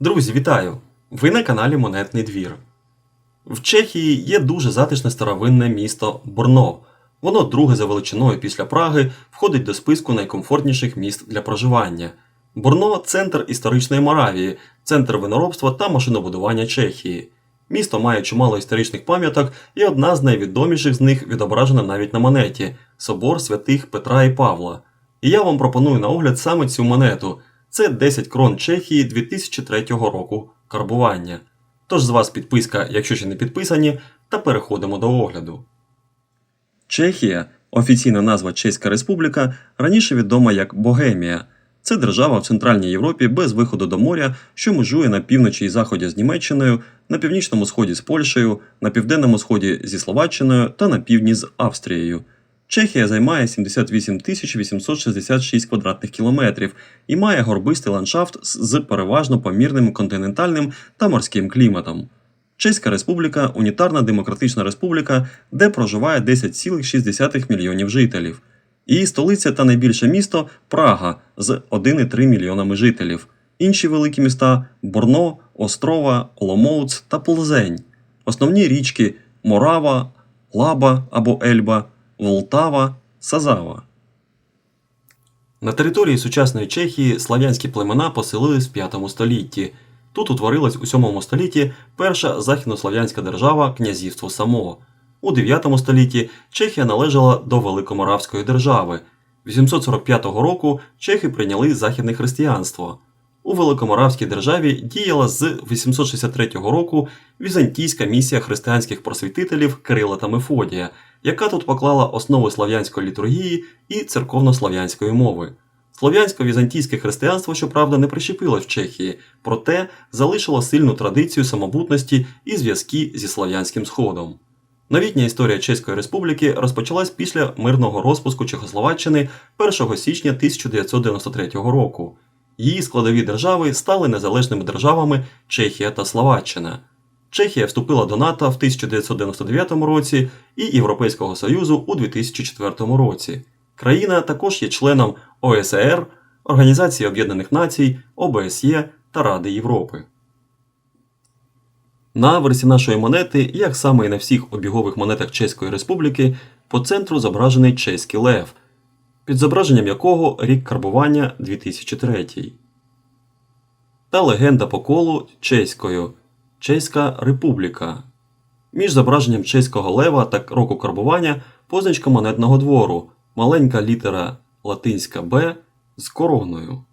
Друзі, вітаю! Ви на каналі Монетний двір. В Чехії є дуже затишне старовинне місто Брно. Воно друге за величиною після Праги входить до списку найкомфортніших міст для проживання. Брно центр історичної Моравії, центр виноробства та машинобудування Чехії. Місто має чимало історичних пам'яток, і одна з найвідоміших з них відображена навіть на монеті собор святих Петра і Павла. І я вам пропоную на огляд саме цю монету. Це 10 крон Чехії 2003 року карбування. Тож з вас підписка, якщо ще не підписані, та переходимо до огляду. Чехія, офіційна назва Чеська Республіка, раніше відома як Богемія. Це держава в Центральній Європі без виходу до моря, що межує на півночі і заході з Німеччиною, на північному сході з Польщею, на південному сході зі Словаччиною та на півдні з Австрією. Чехія займає 78 866 квадратних кілометрів і має горбистий ландшафт з переважно помірним континентальним та морським кліматом. Чеська Республіка унітарна демократична республіка, де проживає 10,6 мільйонів жителів. Її столиця та найбільше місто Прага з 1,3 мільйонами жителів. Інші великі міста Борно, Острова, Оломоуц та Плзень. Основні річки Морава, Лаба або Ельба, Волтава, Сазава. На території сучасної Чехії слав'янські племена поселились в 5 столітті. Тут утворилась у 7 столітті перша західнослов'янська держава князівство Само. У 9 столітті Чехія належала до Великоморавської держави. 845 року чехи прийняли західне християнство. У Великоморавській державі діяла з 863 року візантійська місія християнських просвітителів Кирила та Мефодія, яка тут поклала основи слав'янської літургії і церковнослав'янської мови. Слов'янсько-візантійське християнство, щоправда, не прищепилось в Чехії, проте залишило сильну традицію самобутності і зв'язки зі Слов'янським Сходом. Новітня історія Чеської Республіки розпочалась після мирного розпуску Чехословаччини 1 січня 1993 року. Її складові держави стали незалежними державами Чехія та Словаччина. Чехія вступила до НАТО в 1999 році і Європейського Союзу у 2004 році. Країна також є членом ОСР, Організації Об'єднаних Націй, ОБСЄ та Ради Європи. На аверсі нашої монети, як саме і на всіх обігових монетах Чеської Республіки, по центру зображений чеський лев, під зображенням якого рік карбування 2003. Та легенда по колу чеською Чеська Республіка. Між зображенням чеського лева та року карбування позначка монетного двору, маленька літера латинська Б з короною.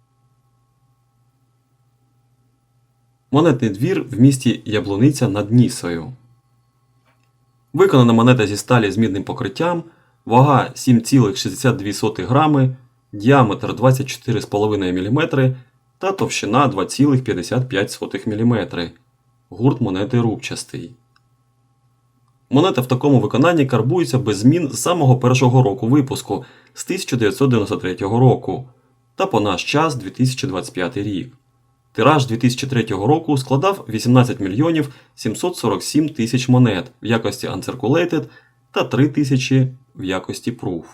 Монетний двір в місті Яблуниця над Нісою. Виконана монета зі сталі з мідним покриттям, вага 7,62 грами, діаметр 24,5 мм та товщина 2,55 мм. Гурт монети рубчастий. Монета в такому виконанні карбується без змін з самого першого року випуску з 1993 року та по наш час 2025 рік. Тираж 2003 року складав 18 мільйонів 747 тисяч монет в якості Uncirculated та 3 тисячі в якості Proof.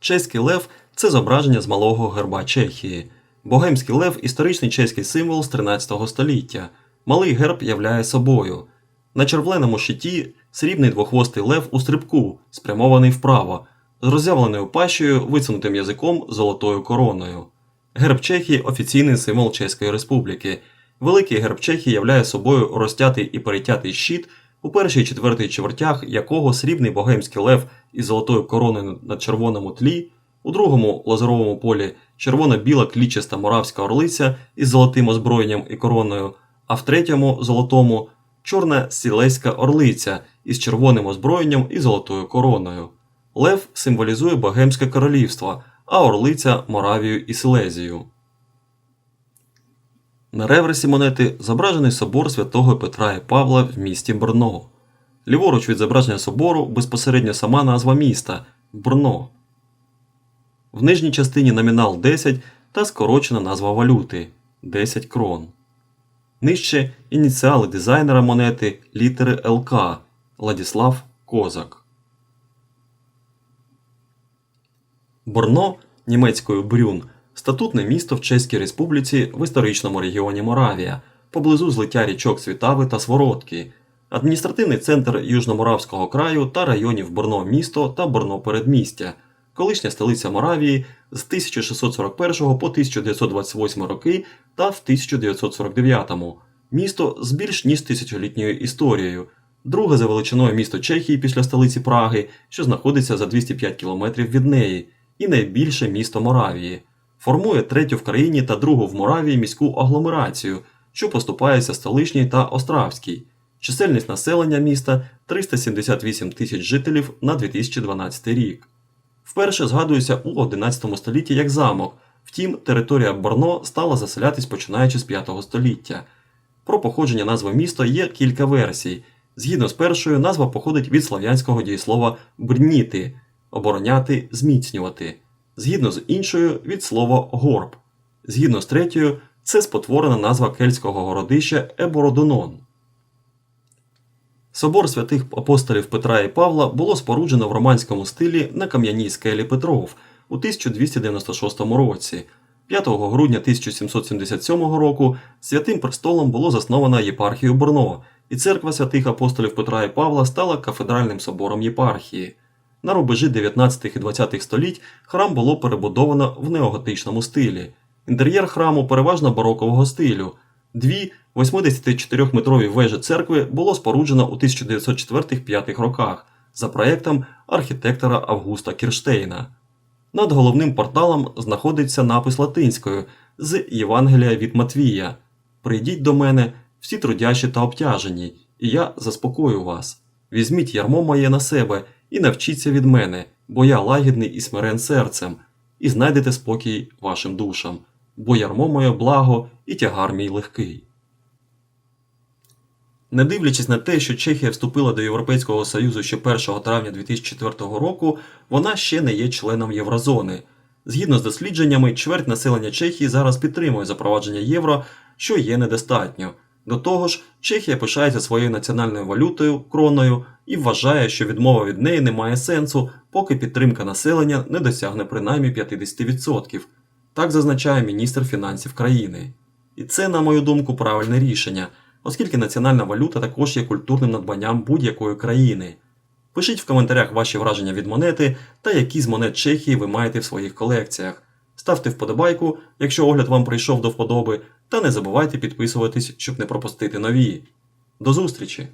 Чеський лев це зображення з малого герба Чехії. Богемський лев історичний чеський символ з 13 століття. Малий герб являє собою. На червленому щиті срібний двохвостий лев у стрибку, спрямований вправо, з роззявленою пащею, висунутим язиком, золотою короною. Герб Чехії офіційний символ Чеської Республіки. Великий герб Чехії являє собою розтятий і перетятий щит, у першій і четвертій чвертях якого срібний богемський лев із золотою короною на червоному тлі, у другому лазеровому полі червоно-біла клічаста моравська орлиця із золотим озброєнням і короною, а в третьому золотому чорна сілеська орлиця із червоним озброєнням і золотою короною. Лев символізує Богемське королівство, а орлиця Моравію і Силезію. На реверсі монети зображений собор святого Петра і Павла в місті Брно. Ліворуч від зображення собору безпосередньо сама назва міста Брно. В нижній частині номінал 10 та скорочена назва валюти 10 крон. Нижче ініціали дизайнера монети літери ЛК Владіслав Козак. Борно німецькою брюн Статутне місто в Чеській Республіці в історичному регіоні Моравія, поблизу злиття річок Світави та Свородки, адміністративний центр Южноморавського краю та районів Борно місто та Борно передмістя, колишня столиця Моравії з 1641 по 1928 роки та в 1949, місто з більш ніж тисячолітньою історією, друге за величиною місто Чехії після столиці Праги, що знаходиться за 205 кілометрів від неї, і найбільше місто Моравії. Формує третю в країні та другу в Моравії міську агломерацію, що поступається столичній та Остравській. Чисельність населення міста 378 тисяч жителів на 2012 рік. Вперше згадується у 11 столітті як замок, втім, територія Борно стала заселятись починаючи з 5 століття. Про походження назви міста є кілька версій. Згідно з першою, назва походить від слов'янського дієслова брніти обороняти, зміцнювати. Згідно з іншою від слова горб. Згідно з третьою, це спотворена назва кельтського городища Ебородонон. Собор святих апостолів Петра і Павла було споруджено в романському стилі на кам'яній скелі Петров у 1296 році. 5 грудня 1777 року святим престолом було засновано єпархію Борно, і церква святих апостолів Петра і Павла стала кафедральним собором єпархії. На рубежі 19 і 20 століть храм було перебудовано в неоготичному стилі. Інтер'єр храму переважно барокового стилю. Дві 84-метрові вежі церкви було споруджено у 1904-5 роках за проєктом архітектора Августа Кірштейна. Над головним порталом знаходиться напис латинською з Євангелія від Матвія Прийдіть до мене, всі трудящі та обтяжені, і я заспокою вас. Візьміть ярмо моє на себе і навчіться від мене, бо я лагідний і смирен серцем, і знайдете спокій вашим душам, бо ярмо моє благо і тягар мій легкий. Не дивлячись на те, що Чехія вступила до Європейського Союзу ще 1 травня 2004 року, вона ще не є членом Єврозони. Згідно з дослідженнями, чверть населення Чехії зараз підтримує запровадження євро, що є недостатньо. До того ж, Чехія пишається своєю національною валютою кроною і вважає, що відмова від неї не має сенсу, поки підтримка населення не досягне принаймні 50%. Так зазначає міністр фінансів країни. І це, на мою думку, правильне рішення, оскільки національна валюта також є культурним надбанням будь-якої країни. Пишіть в коментарях ваші враження від монети та які з монет Чехії ви маєте в своїх колекціях. Ставте вподобайку, якщо огляд вам прийшов до вподоби, та не забувайте підписуватись, щоб не пропустити нові. До зустрічі!